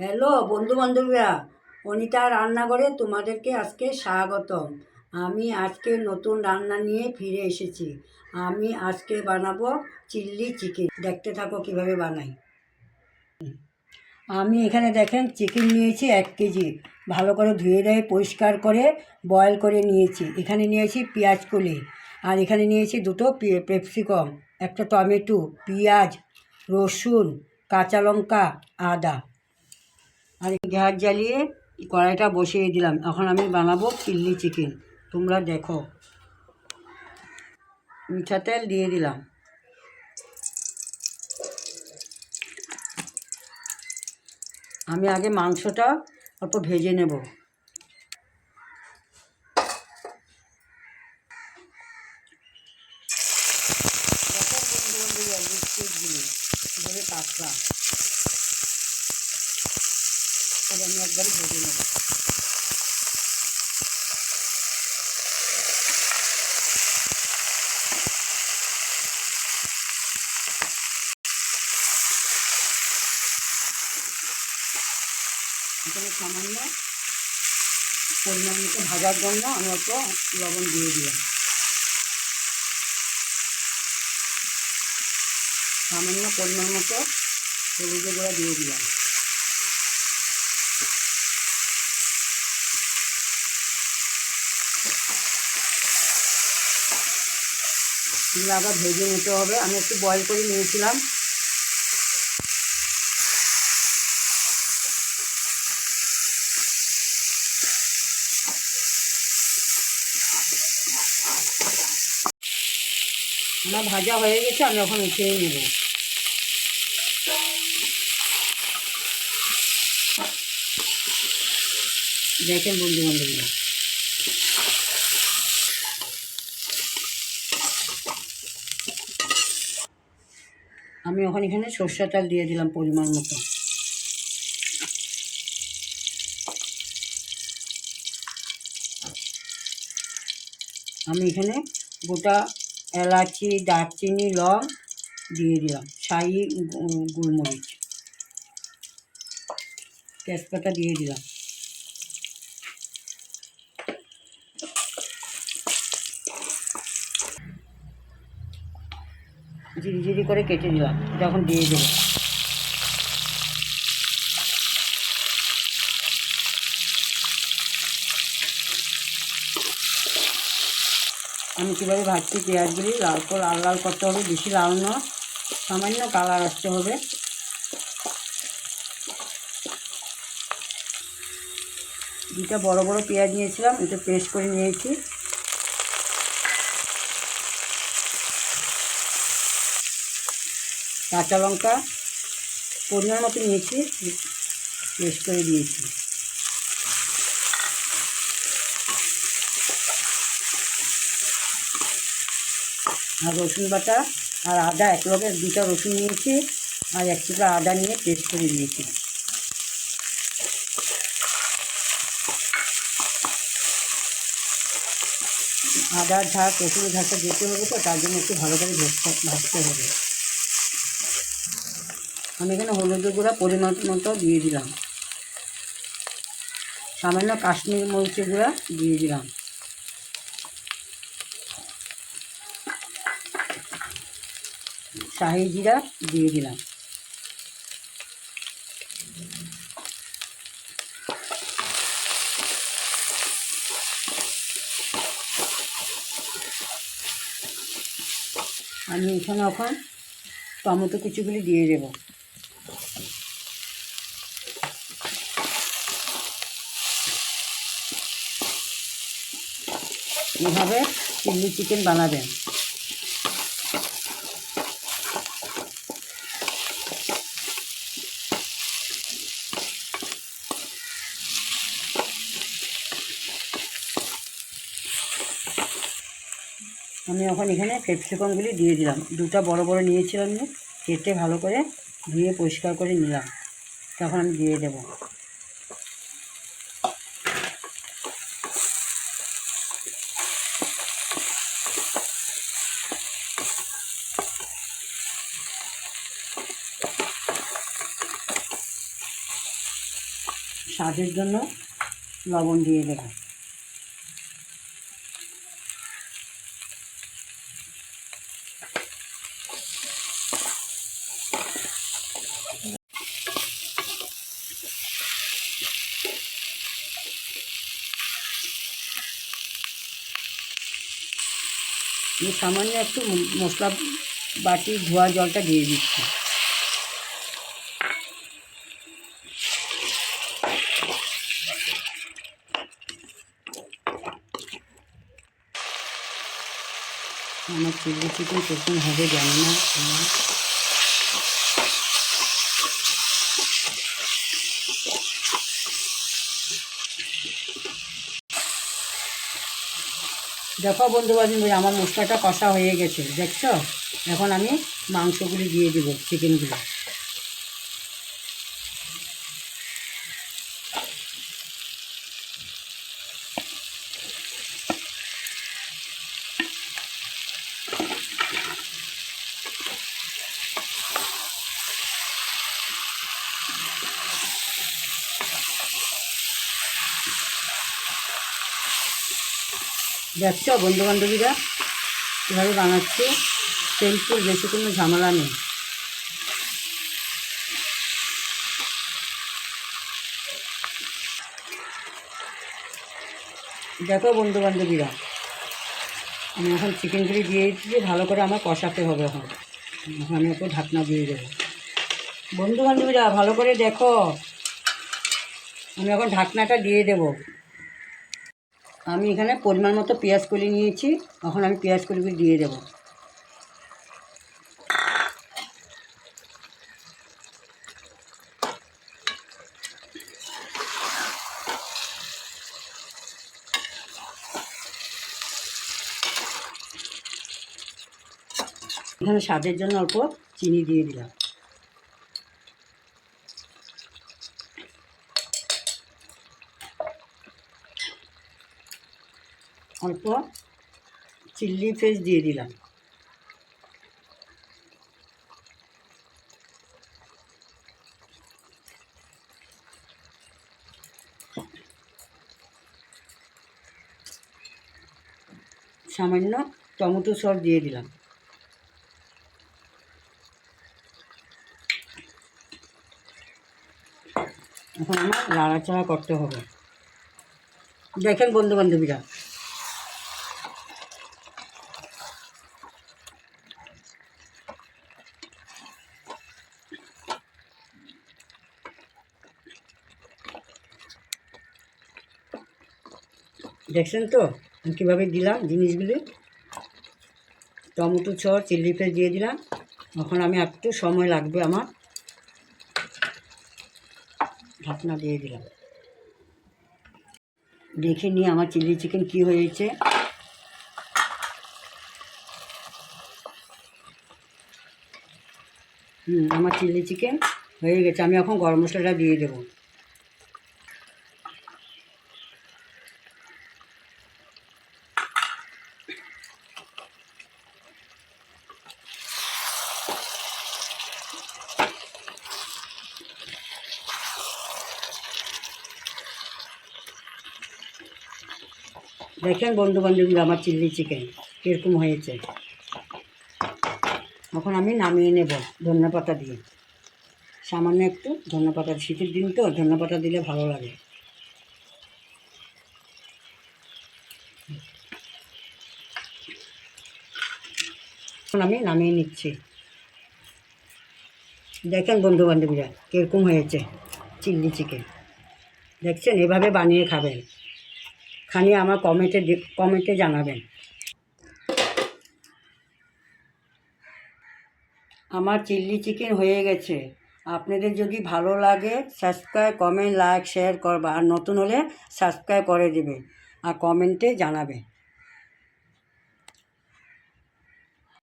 Hello বন্ধু বান্ধবীরা অনিতা রান্নাঘরে তোমাদেরকে আজকে স্বাগতম। আমি আজকে নতুন রান্না নিয়ে ফিরে এসেছি। আমি আজকে বানাবো চিল্লি চিকেন। দেখতে থাকো কীভাবে বানাই। আমি এখানে দেখেন চিকেন নিয়েছি এক কেজি। ভালো করে ধুয়ে দেয় পরিষ্কার করে বয়েল করে নিয়েছি। এখানে নিয়েছি পেঁয়াজ কলি। আর এখানে নিয়েছি দুটো পেপসিকম। একটা টমেটো, পেঁয়াজ, রসুন, কাঁচা লঙ্কা, আদা। আর গ্যাস জ্বালিয়ে কড়াইটা বসিয়ে দিলাম। এখন আমি বানাবো চিল্লি চিকেন। তোমরা দেখো। মিঠা তেল দিয়ে দিলাম। আমি আগে মাংসটা অল্প ভেজে নেব। পাতলা। আমি একবারই ভেজে নেব। সামান্য পরিমাণ মতো ভাজার জন্য আমি অল্প লবণ দিয়ে দিলাম। সামান্য পরিমাণ মতো হলুদের গুঁড়া দিয়ে দিলাম। এগুলো আবার ভেজে নিতে হবে। আমি একটু বয়েল করে নিয়েছিলাম। আমার ভাজা হয়ে গেছে, আমি এখন উঠিয়ে নেব। দেখেন বন্ধু বান্ধবীরা আমি ওখানে এখানে সর্ষে তেল দিয়ে দিলাম পরিমাণ মতো। আমি এখানে গোটা এলাচি, দারচিনি, লং দিয়ে দিলাম, শাহি গোলমরিচ। তেজপাতা দিয়ে দিলাম। ঝিরি ঝিরি করে কেটে দিলাম, যখন দিয়ে দেবো। আমি কীভাবে ভাজছি পেঁয়াজগুলি? লাল করে লাল লাল করতে হবে, বেশি লাল না, সামান্য কালার আসতে হবে। দুটা বড় বড় পেঁয়াজ নিয়েছিলাম, এটা পেস্ট করে নিয়েছি। কাঁচা লঙ্কা পরিমাণ মতো নিয়েছি, পেস্ট করে দিয়েছি। আর রসুন বাটা আর আদা, এক লগে দুটা রসুন নিয়েছি আর এক টুকরা আদা নিয়ে পেস্ট করে দিয়েছি। আদার ঝাঁক রসুনের ঝাঁকটা যেতে হবে তো, তার জন্য একটু ভালো করে ভাজতে হবে। আমি এখানে হলুদের গুঁড়া পরিমাণ মতো দিয়ে দিলাম। সামান্য কাশ্মীর মরিচের গুঁড়া দিয়ে দিলাম। শাহি জিরা দিয়ে দিলাম। আমি এখানে এখন টমেটো কুচিগুলি দিয়ে দেবো। এভাবে চিলি চিকেন বানাবেন। আমি এখন এখানে ক্যাপসিকামগুলি দিয়ে দিলাম। দুটো বড় বড় নিয়েছিলাম কেটে ভালো করে ধুয়ে পরিষ্কার করে নিলাম। তখন আমি দিয়ে দেবো। স্বাদের জন্য লবণ দিয়ে দেবো। সামান্য একটু মশলা বাটি ধোয়া জলটা দিয়ে দিচ্ছি আমার চিলি চিকেন কখন হবে, জানি না। দেখো বন্ধু বান্ধব আমার মশলাটা কষা হয়ে গেছে, দেখছ? এখন আমি মাংসগুলি দিয়ে দেবো চিকেনগুলো দেখছ বন্ধু বান্ধবীরা কীভাবে বানাচ্ছি? সিম্পল বেশি কোনো ঝামেলা নেই। দেখো বন্ধু বান্ধবীরা আমি এখন চিকেন চিকেনগুলি দিয়ে দিয়ে ভালো করে আমার কষাতে হবে এখন। আমি একটু ঢাকনা দিয়ে দেবো। বন্ধু বান্ধবীরা ভালো করে দেখো। আমি এখন ঢাকনাটা দিয়ে দেবো। আমি এখানে পরিমাণ মতো পেঁয়াজ কলি নিয়েছি, এখন আমি পেঁয়াজ কলিগুলি দিয়ে দেবো। এখানে স্বাদের জন্য অল্প চিনি দিয়ে দিলাম। অল্প চিল্লি ফ্লেক্স দিয়ে দিলাম। সামান্য টমেটো সস দিয়ে দিলাম। এখন আমার নাড়াচাড়া করতে হবে। দেখেন বন্ধু বান্ধবীরা দেখছেন তো? কীভাবে দিলাম জিনিসগুলি? টমেটো ছ চিলি ফ্লেক্স দিয়ে দিলাম। এখন আমি একটু সময় লাগবে আমার। ঢাকনা দিয়ে দিলাম। দেখে নিয়ে আমার চিলি চিকেন কি হয়েছে। হুম, আমার চিলি চিকেন হয়ে গেছে। আমি এখন গরম মশলাটা দিয়ে দেবো। দেখেন বন্ধু বান্ধবী আমার চিলি চিকেন কীরকম হয়েছে। এখন আমি নামিয়ে নেব ধনে পাতা দিয়ে। সামান্য একটু ধনে পাতা, শীতের দিন তো, ধনে পাতা দিলে ভালো লাগে। এখন আমি নামিয়ে নিচ্ছি। দেখেন বন্ধু বান্ধবীরা কীরকম হয়েছে চিলি চিকেন দেখছেন? এভাবে বানিয়ে খাবেন। খানি আমার কমেন্টে কমেন্টে জানাবেন। আমার চিল্লি চিকেন হয়ে গেছে। আপনাদের যদি ভালো লাগে সাবস্ক্রাইব কমেন্ট লাইক শেয়ার করবা। আর নতুন হলে সাবস্ক্রাইব করে দেবে। আর কমেন্টে জানাবে।